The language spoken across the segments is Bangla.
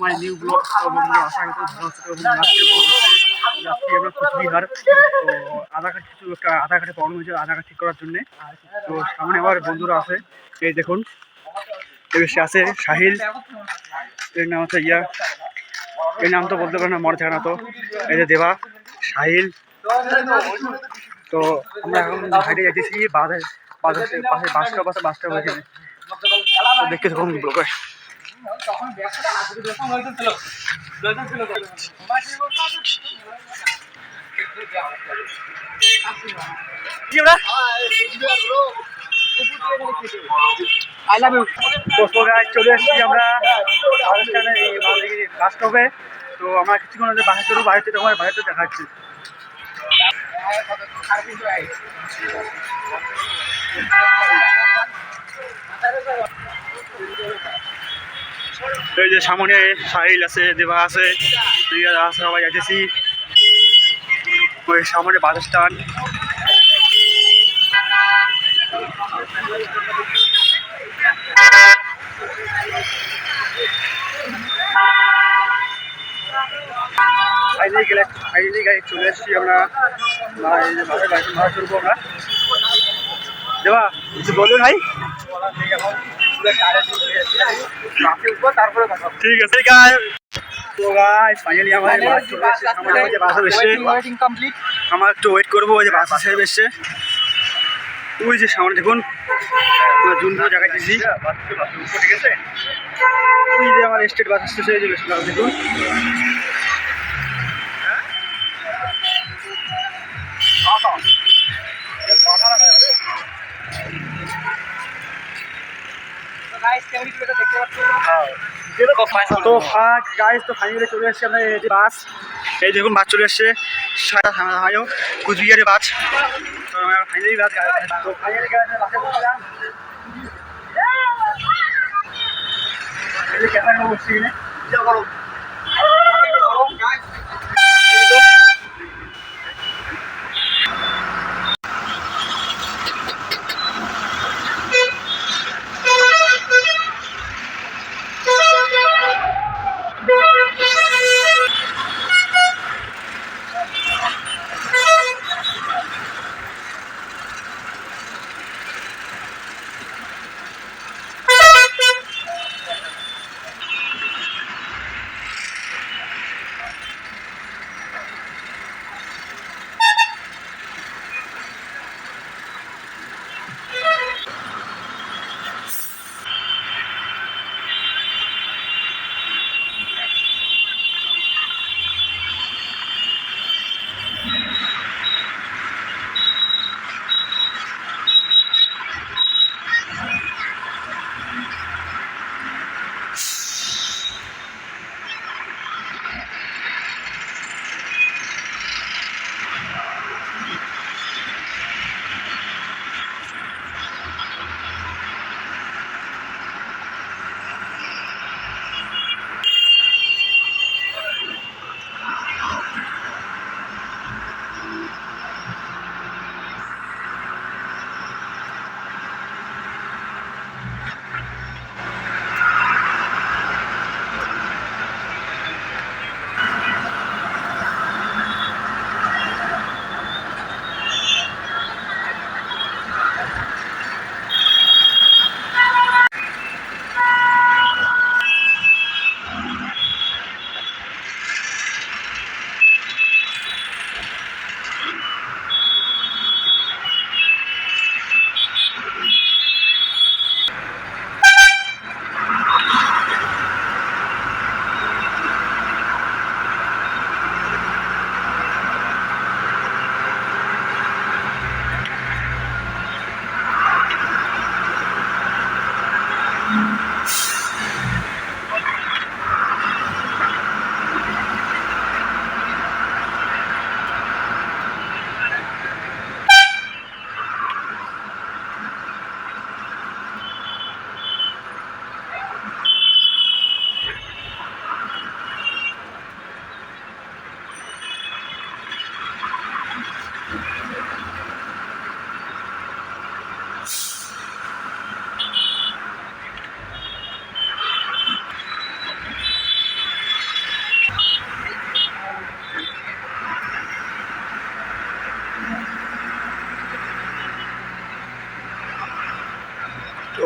মাই নিউ ব্লগ বন্ধুরা, আশা করি যাচ্ছি আমরা তো আধার কার্ড কিছু একটা আধার কার্ডে প্রবলেম হয়েছে আধার কার্ড ঠিক করার জন্য। তো সামনে আমার বন্ধুরা আছে, এই দেখুন। সে আছে সাহিল, এর নাম হচ্ছে ইয়া। এর নাম তো বলতে পারে না, মনে থাকে না তো। এই যে দেবা, সাহিল। তো আমরা এখন হাইটে যাইতেছি বাসে বাসে পাশে বাস স্টপ আছে, বাস দেখতে তখন ব্যবসাটা ছিল আই লাভ ইউ তো চলে এসেছি আমরা রাজস্থানের এই বাস স্টপে তো আমরা কিছুক্ষণ আগে বাইরে চলবো বাইরে থেকে আমার বাইরে দেখাচ্ছি এই যে সামনে সাহিল আছে, দেবা আছে সবাই যাইতেছি। ওই সামনে বাস স্ট্যান্ড। চলে এসেছি আমরা। আমরা। দেবা, কিছু বলুন ভাই? ঠিক আছে আমার একটু ওয়েট করব ওই যে বাস এসে এসছে ওই যে সামনে দেখুন জুন জুনপুর জায়গায় দিয়েছি ওই যে আমার স্টেট বাস আসতেছে দেখুন তো ফাঁক গাইজ তো ফাইনালি চলে এসেছে আমরা এই যে বাস। এই দেখুন বাস চলে এসছে। সারা হামায়ও কুচবিহারের বাস। তো ফাইনালি বাস তো ফাইনালি বাসে বসলাম এই যে ক্যামেরা বসছি এখানে।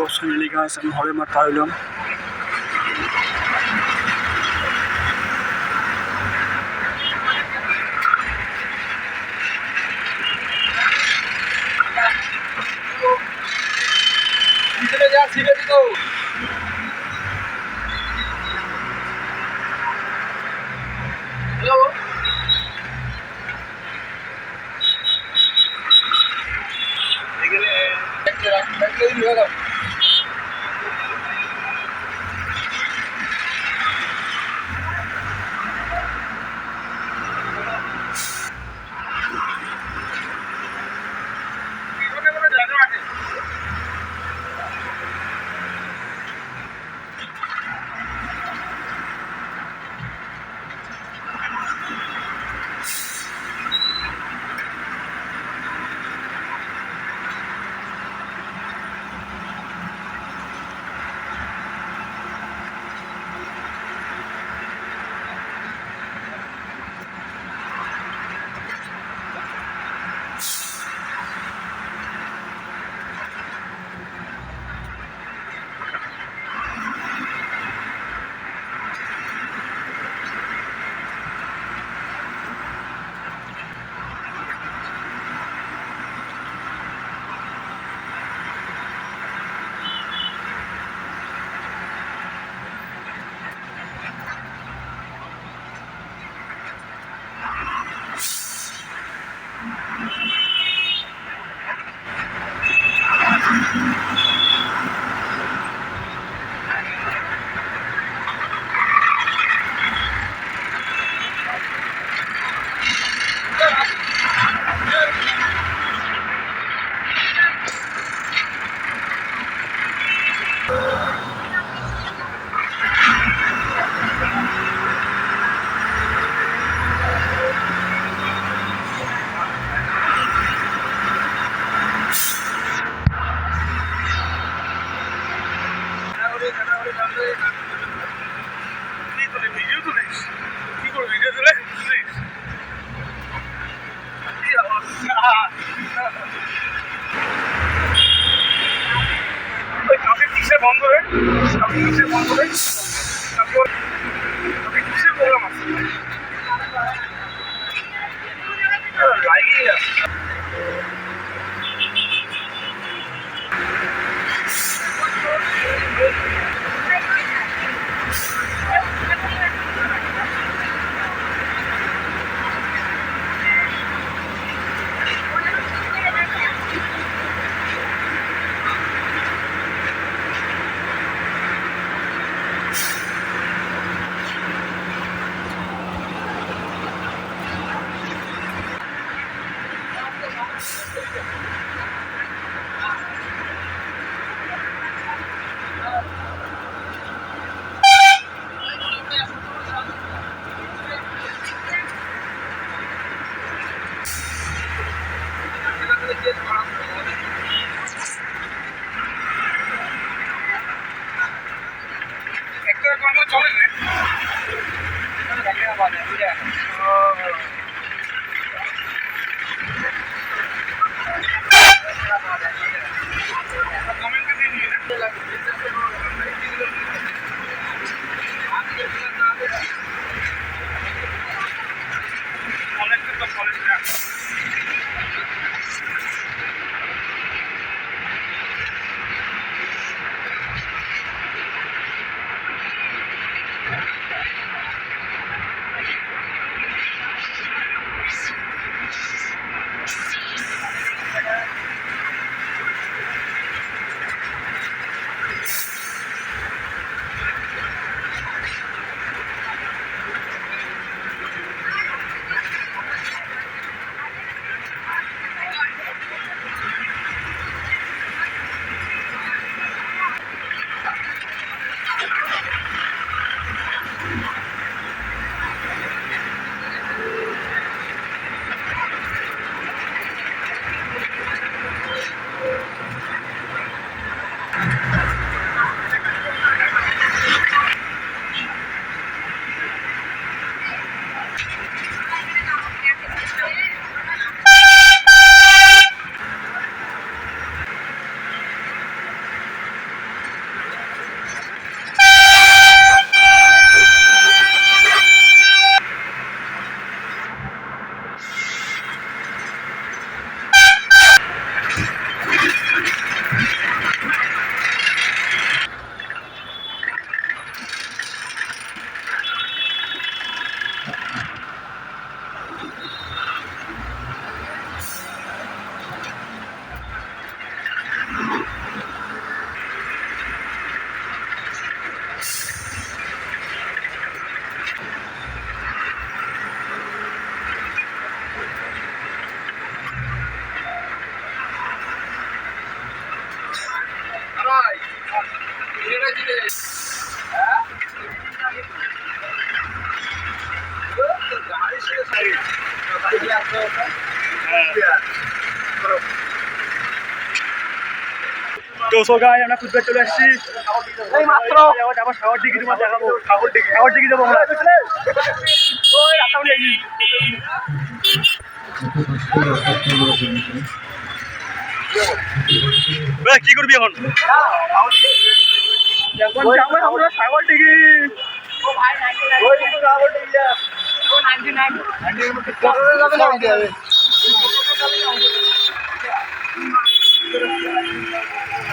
সোনালি গাছ আমি হলে মাথা হইলাম ছিল যা Thank you. সো গাই আমরা ফুটবল চলে আসছি। এই মাত্র। আবার সাগর দিকে তোমার দেখাবো। সাগর দিকে সাগর দিকে যাব আমরা। ওই রাস্তা বলে এই কি করবি এখন? আমরা সাগর দিকে ওই তো সাগর দিকে যা। আকর্ষণীয় ছাপ যাব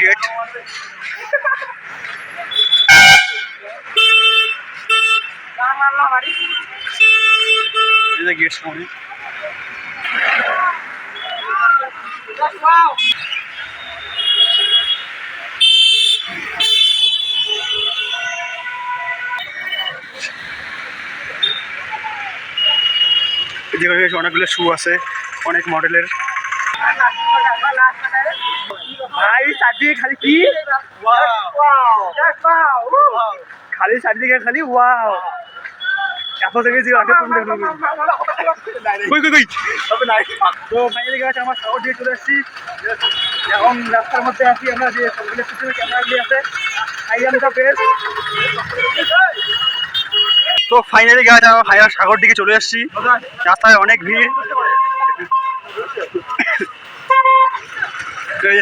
গেট এই যে গেট সামনে যেখানে অনেকগুলো শু আছে অনেক মডেলের ভাই চারদিকে খালি কি? খালি চারদিকে খালি ওয়াও এত থেকে যে আগে তুমি দেখো কই কই কই? তো আমার দিয়ে চলে এসেছি এখন রাস্তার মধ্যে আছি আমরা যে সবগুলো পিছনে ক্যামেরাগুলি আছে। তো ফাইনালি গেছে আমরা হাইয়া সাগর দিকে চলে এসেছি। রাস্তায় অনেক ভিড়।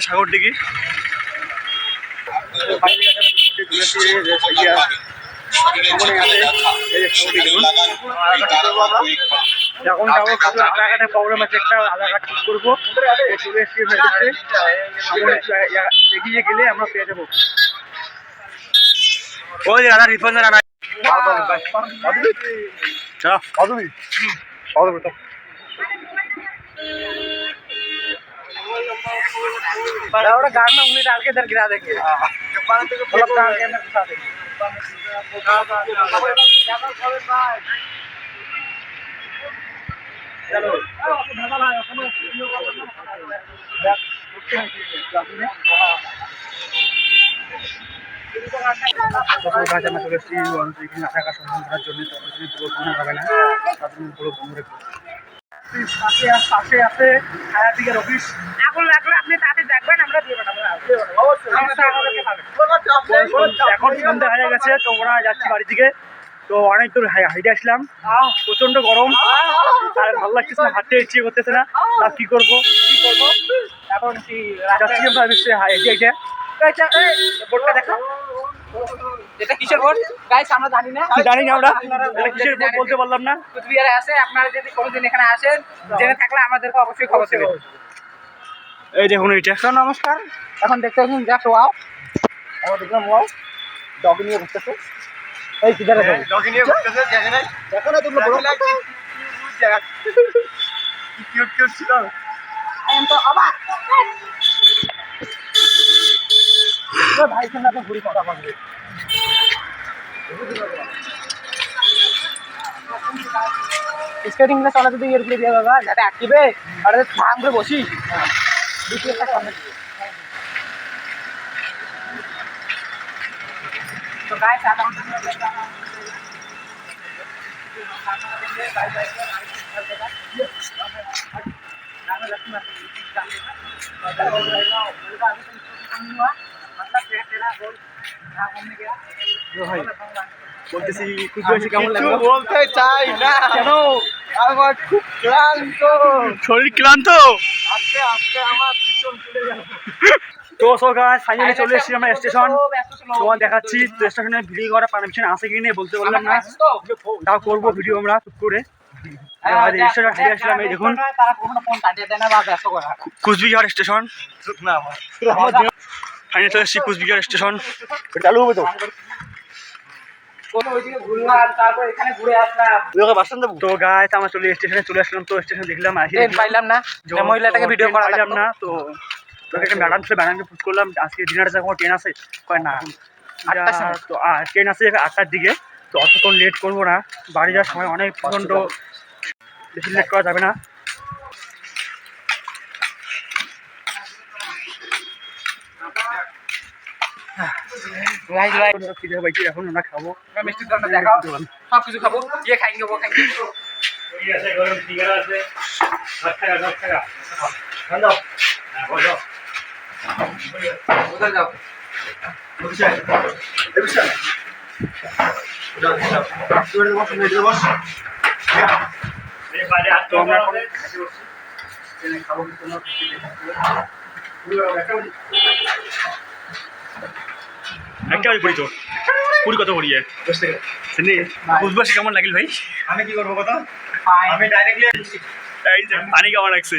সাগর দিকে আধার কার্ডের প্রবলেম আছে একটা আধার কার্ড ঠিক করব এগিয়ে গেলে আমরা পেয়ে যাব ওই যে রাধা बड़ा गाड़ में उंगली डाल के इधर गिरा देंगे मतलब गाड़ के अंदर घुसा देंगे चलो। আমরা চলে এসেছি এখানে টাকা সন্ধান করার জন্য তো পুরো ঘুরে যাবে না তার জন্য পুরো বন্ধ রেখো পাশে পাশে আছে হায়ার দিকের অফিস আগুন লাগলে আপনি তাতে দেখবেন আমরা দিয়ে দেবো আমরা তো আমাদেরকে পাবেন এখন সন্ধ্যা হয়ে গেছে তো ওরা যাচ্ছি বাড়ি থেকে তো অনেক দূর হাই- হাইটে আসলাম। প্রচণ্ড গরম। আর ভালো লাগতেছে না হাঁটতে ইচ্ছে করতেছে না। তা কি করব? কি করব? এখন কি যাচ্ছি আমরা নিশ্চয়ই হাই হেঁটে হেঁটে বোর্ডটা দেখো। এটা কিসের বোর্ড গাইস আমরা জানি না। জানি না আমরা? এটা কিসের বোর্ড বলতে পারলাম না। কুচবিহারে আছে আপনারা যদি কোনোদিন এখানে আসেন জেনে থাকলে আমাদেরকে অবশ্যই খবর দেবেন। এই দেখুন এইটা তো নমস্কার। এখন দেখতে পাচ্ছেন জাস্ট ওয়াও আমরা দেখলাম ওয়াও ডগ নিয়ে বসতেছে এই কিধার দেখো? না তুমি বড় I am তো অবাক তো ভাই সঙ্গে আপনি ঘুরি কথা বলবে স্কেটিং ক্লাস চালাতে দিয়ে এরকম দিয়ে দাদা যাতে আটকিবে আর থাম করে বসি দুটি একটা দিয়ে। তো গাইস আধা ঘণ্টা ধরে আমরা ভাই বলতেছি কেমন লাগল? বলতে চাই না। কেন? আমার খুব ক্লান্ত। শরীর ক্লান্ত? আজকে আজকে আমার ভীষণ চলে গেল। তো সো গাছ ফাইনালি চলে এসেছি আমরা স্টেশন তোমার দেখাচ্ছি স্টেশনে ভিডিও করার পারমিশন আছে কি নেই বলতে পারলাম না। তাও করব ভিডিও আমরা করে। এই দেখুন। কুচবিহার স্টেশন ফাইনাল চলে এসেছি কুচবিহার স্টেশন চালু হবে তো। কোনো ওইদিকে ঘুরলাম তারপর এখানে ঘুরে আসলাম তোকে বাসন দেবো? তো গায়ে আমরা চলে স্টেশনে চলে আসলাম তো স্টেশন দেখলাম পাইলাম না যে যে মহিলাটাকে ভিডিও করা না তো তোকে একটা ম্যাডাম ছিল ম্যাডামকে পুজ করলাম আজকে ডিনারে যখন ট্রেন আছে। কয় না আটটার তো ট্রেন আছে আটটার দিকে তো অতক্ষণ লেট করব না। বাড়ি যাওয়ার সময় অনেক প্রচণ্ড বেশি লেট করা যাবে না। এখন আমরা খাব? মিষ্টির দোকানটা দেখাও। সব কিছু খাব ইয়ে খাই নেব খাই। নেব কোথায় যাও? তো আমরা এখন খাইতে বসছি। ট্রেনে খাব কিন্তু আমরা খেতে দেখি। একটা বাড়ি পড়ি তো পুরি কত করিয়ে শুনি বুঝবাসী কেমন লাগিল ভাই আমি কি করবো কথা ফাইন আমি ডাইরেক্টলি এই যে পানি কেমন লাগছে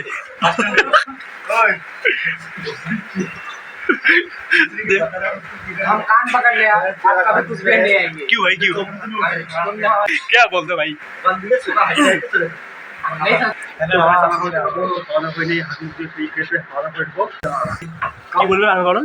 हम कान पकड़ लिया आप कभी कुछ भी नहीं आएंगे क्यों भाई क्यों तुमने हमारे क्या बोलते भाई नहीं समझ- কি বলবেন আমি বলুন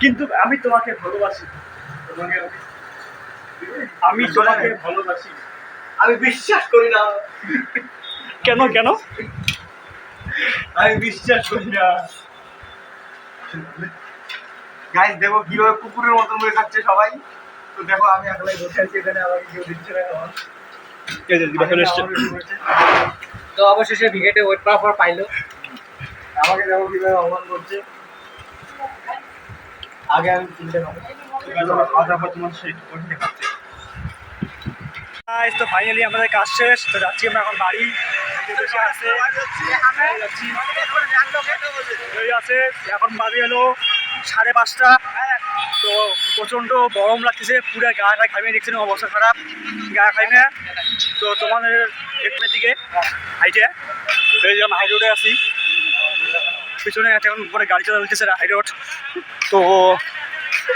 কিন্তু আমি তোমাকে ভালোবাসি। তোমাকে আমি তোমাকে ভালোবাসি। আমি বিশ্বাস করি না। কেন কেন? আমি বিশ্বাস করি না। গাইস দেখো কীভাবে কুকুরের মতন করে খাচ্ছে সবাই। তো দেখো আমি একলাই বসে আছি এখানে আমাকে কেউ দিচ্ছে না তো অবশেষে ভিকেটে ওয়েট করার পর পাইলো। আমাকে দেখো কীভাবে অপমান করছে। আগে আমি কঠিন দেখাচ্ছে তো ফাইনালি আমাদের কাজ শেষ, তো যাচ্ছি আমরা এখন বাড়ি। আছে। এখন বাজে হলো সাড়ে পাঁচটা। তো প্রচণ্ড গরম লাগতেছে, পুরো গাটা খাইমে দেখছেন অবস্থা খারাপ। গা খাইমে তো তোমাদের একটু দিকে হাইটে। এই আমি হাই রোডে আছি। পিছনে একটা এখন উপরে গাড়ি চালা চলতেছে হাই রোড। তো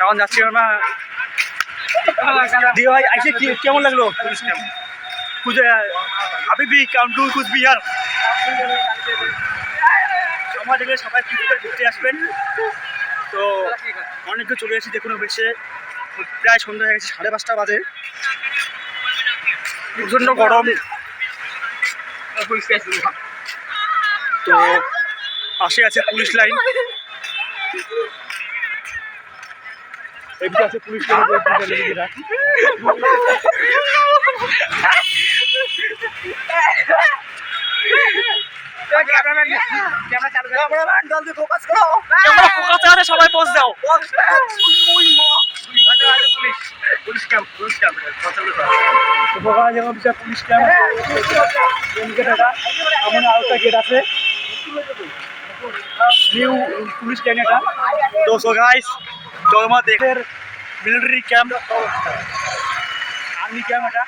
এখন যাচ্ছি আমরা। দিও ভাই, আইসে কি কেমন লাগল? পুজো, হাবিবি, কাম টু কুচবিহার সময় দেখলে সবাই ঘুরতে আসবেন। তো অনেকে চলে এসেছি, দেখুন বেশি প্রায় সন্ধ্যা হয়ে গেছে, সাড়ে পাঁচটা বাজে। প্রচণ্ড গরম। তো পাশে আছে পুলিশ লাইন। এদিকে আছে পুলিশ লাইন সবাই পোজ দাও। পুলিশ ক্যাম্প পুলিশ ক্যাম্প তো যেমন বিচার পুলিশ ক্যাম্প গেট এটা এমন আরও একটা গেট আছে। নিউ পুলিশ লাইন এটা তো সো গাইস তো আমার দেখের মিলিটারি ক্যাম্প আর্মি ক্যাম্প এটা